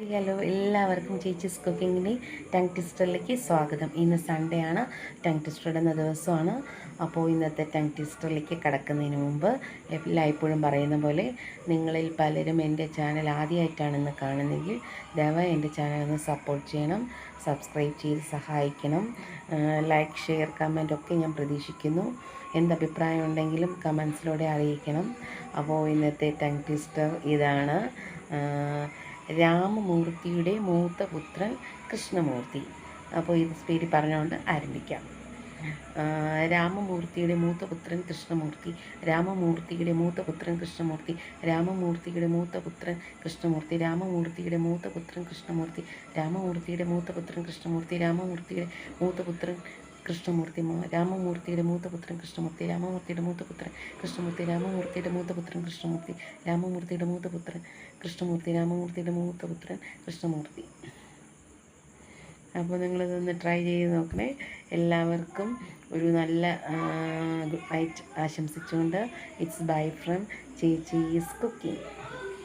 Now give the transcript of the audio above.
Hello എല്ലാവർക്കും ചേച്ചീസ് കുക്കിങ്ങിന്റെ tongue ട്വിസ്റ്ററിലേക്ക് സ്വാഗതം. ഇന്ന് സൺഡേ ആണ്. ടങ് ട്വിസ്റ്റർ ദിവസമാണ്. അപ്പോൾ ഇന്നത്തെ ടങ് ട്വിസ്റ്ററിലേക്ക് കടക്കുന്നതിന് മുമ്പ് എല്ലായ്പ്പോഴും പറയുന്ന പോലെ നിങ്ങളിൽ പലരും എന്റെ ചാനൽ ആദ്യമായിട്ടാണെന്ന് കാണുന്നെങ്കിൽ ദയവായി എന്റെ ചാനൽ ഒന്ന് സപ്പോർട്ട് ചെയ്യണം സബ്സ്ക്രൈബ് ചെയ്ത് സഹായിക്കണം. ലൈക്ക് ഷെയർ കമന്റ് ഒക്കെ ഞാൻ പ്രതീക്ഷിക്കുന്നു. എന്തഭിപ്രായം ഉണ്ടെങ്കിലും കമൻസിലൂടെ അറിയിക്കണം. അപ്പോൾ ഇന്നത്തെ ടങ് ട്വിസ്റ്റർ ഇതാണ്. രാമമൂർത്തിയുടെ മൂത്ത പുത്രൻ കൃഷ്ണമൂർത്തി. അപ്പോൾ ഇത് പേര് പറഞ്ഞുകൊണ്ട് ആരംഭിക്കാം. രാമമൂർത്തിയുടെ മൂത്ത പുത്രൻ കൃഷ്ണമൂർത്തി രാമമൂർത്തിയുടെ മൂത്ത പുത്രൻ കൃഷ്ണമൂർത്തി രാമമൂർത്തിയുടെ മൂത്ത പുത്രൻ കൃഷ്ണമൂർത്തി രാമമൂർത്തിയുടെ മൂത്ത പുത്രൻ കൃഷ്ണമൂർത്തി രാമമൂർത്തിയുടെ മൂത്ത പുത്രൻ കൃഷ്ണമൂർത്തി രാമമൂർത്തിയുടെ മൂത്ത പുത്രൻ കൃഷ്ണമൂർത്തി രാമമൂർത്തിയുടെ മൂത്തപുത്രൻ കൃഷ്ണമൂർത്തി രാമമൂർത്തിയുടെ മൂത്തപുത്രൻ കൃഷ്ണമൂർത്തി രാമമൂർത്തിയുടെ മൂത്തപുത്രൻ കൃഷ്ണമൂർത്തി രാമമൂർത്തിയുടെ മൂത്തപുത്രൻ കൃഷ്ണമൂർത്തി രാമമൂർത്തിയുടെ മൂത്തപുത്രൻ കൃഷ്ണമൂർത്തി. അപ്പോൾ നിങ്ങളിതൊന്ന് ട്രൈ ചെയ്ത് നോക്കണേ. എല്ലാവർക്കും ഒരു നല്ല ഗുഡ് നൈറ്റ് ആശംസിച്ചുകൊണ്ട്. It's bye from Chechi's cooking.